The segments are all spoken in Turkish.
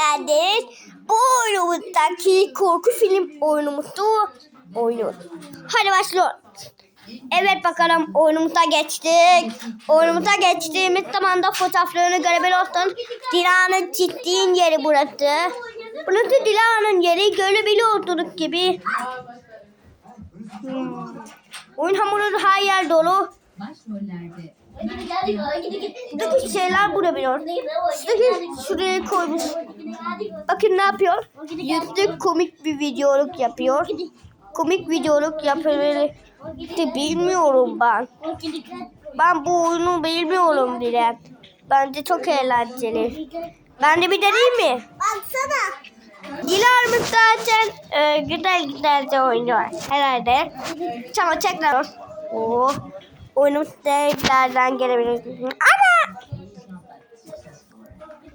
geldiniz. Bu oyunumuzdaki korku film oyunumuzu oynuyoruz. Hadi başlıyoruz. Evet bakalım oyunumuza geçtik. Oyunumuza geçtiğimiz zaman da fotoğraflarını görebiliyorsun. Dilan'ın çizdiğin yeri burası. Burası Dilan'ın yeri görebiliyorsunuz gibi. Hmm. Oyun hamuru her yer dolu. Başrollerde Buradaki şeyler bulabiliyor. Şuraya, şuraya koymuş. Bakın ne yapıyor? Yüzlük komik bir videoluk yapıyor. Komik videoluk yapıyor. İşte bilmiyorum ben. Ben bu oyunu bilmiyorum bile. Bence çok eğlenceli. Ben de bir deneyeyim mi? Baksana. Dilarımız zaten e, güzel güzel de oynuyor herhalde. Tamam tekrar. Oo. Oyunumuz tekrardan gelebilir. Ana!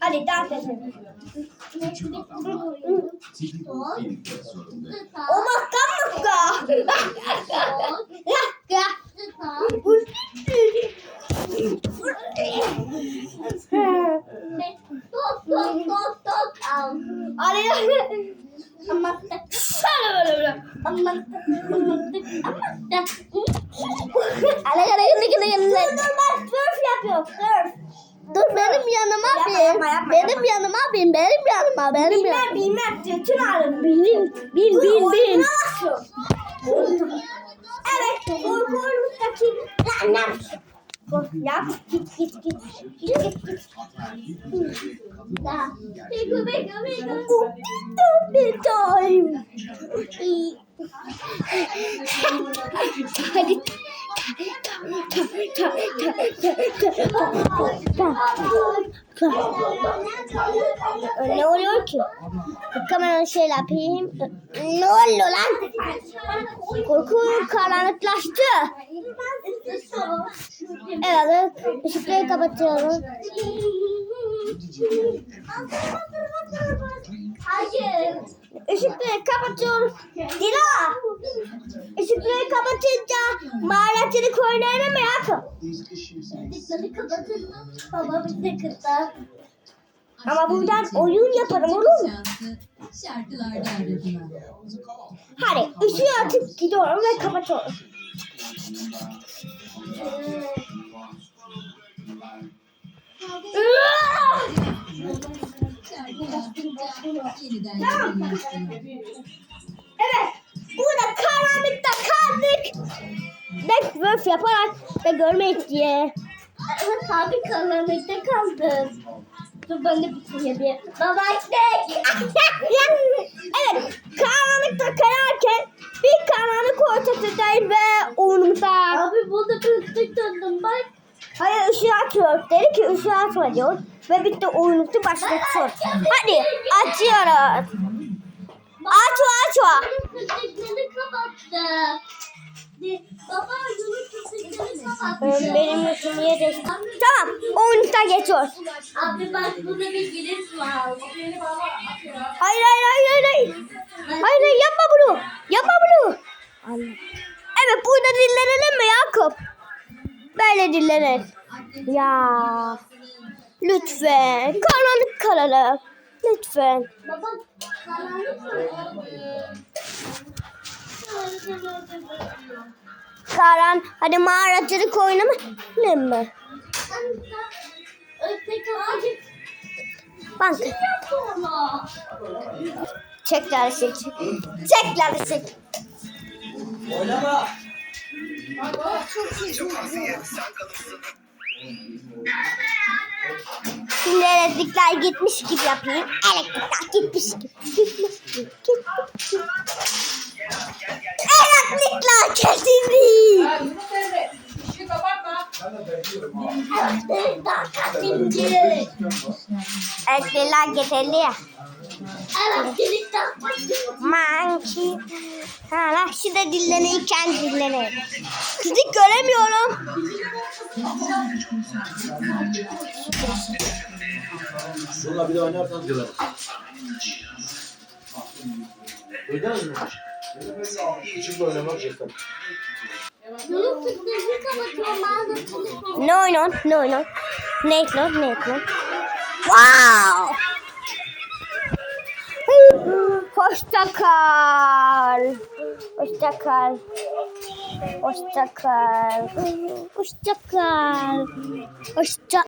Hadi dans edelim. O makka makka. Lakka. Hadi. Dur dur bak surf yapıyor surf. Dur benim yanıma Yapma, bin. yapma, yapma, benim yapma. yanıma bin. Benim yanıma. Benim Bilmem yanıma. bilmem götür ağrım. Bin bin bin bin. Evet, korku oyunumuzdaki annem. Yap, git git git. Git git git. Bir time. Hadi. Ne oluyor ki? Kameranı şöyle yapayım. Ne oluyor lan? Korku karanlıklaştı. Evet, ışıkları kapatıyorum. Işıkları kapatıyorum. Dila! Işıkları kapatınca mağaratını koylarına mı yakın? Baba. Ama buradan oyun yaparım olur mu? şarkılarda aradılar. Hadi ışığı atıp gidiyorum ve kapatıyorum. Yapıyorlar. Evet. Vöf yaparak ve görmek diye. Abi karanlıkta kaldım. Dur ben de bitireyim bir. Baba işte. evet. Karanlıkta kayarken bir karanlık ortasındayım ve oyunumuza. Abi burada kızdık döndüm bak. Hayır ışığı açıyoruz. Dedi ki ışığı açma diyor. Ve bitti oyunumuzu başlatıyoruz. Hadi açıyoruz. Açma açma. Kızdıkları kapattı. Ee, Benim niye değişti? Tamam oyunumuza geçiyoruz. Abi bak burada bir giriş var. Hayır hayır hayır hayır. Hayır hayır, yapma bunu. Yapma bunu. Evet burada dinlenelim mi Yakup? Böyle dinlenir. Ya. Lütfen. Karanlık kalalım. Lütfen. Baba karanlık mı? Karan hadi mağaracılık mı? Öteki ağacı Bank. Çekler çek. Çekler çek. Oynama. Şimdi elektrikler gitmiş gibi yapayım. Elektrikler gitmiş gibi. Gitmiş gibi. Gitmiş gibi. Elektrikler getirdi ya. Manki. Hala şimdi dinlenirken dinlenelim. Kızı göremiyorum. Bununla bir de oynarsanız güzel. Duydunuz mu? Küçük bir oynamak yeter. Ne oynuyorsun? Ne oynuyorsun? Ne ekliyorsun? Ne ekliyorsun? Wow! Hoşça kal. Hoşça kal. Hoşça kal. Hoşça kal. Hoşça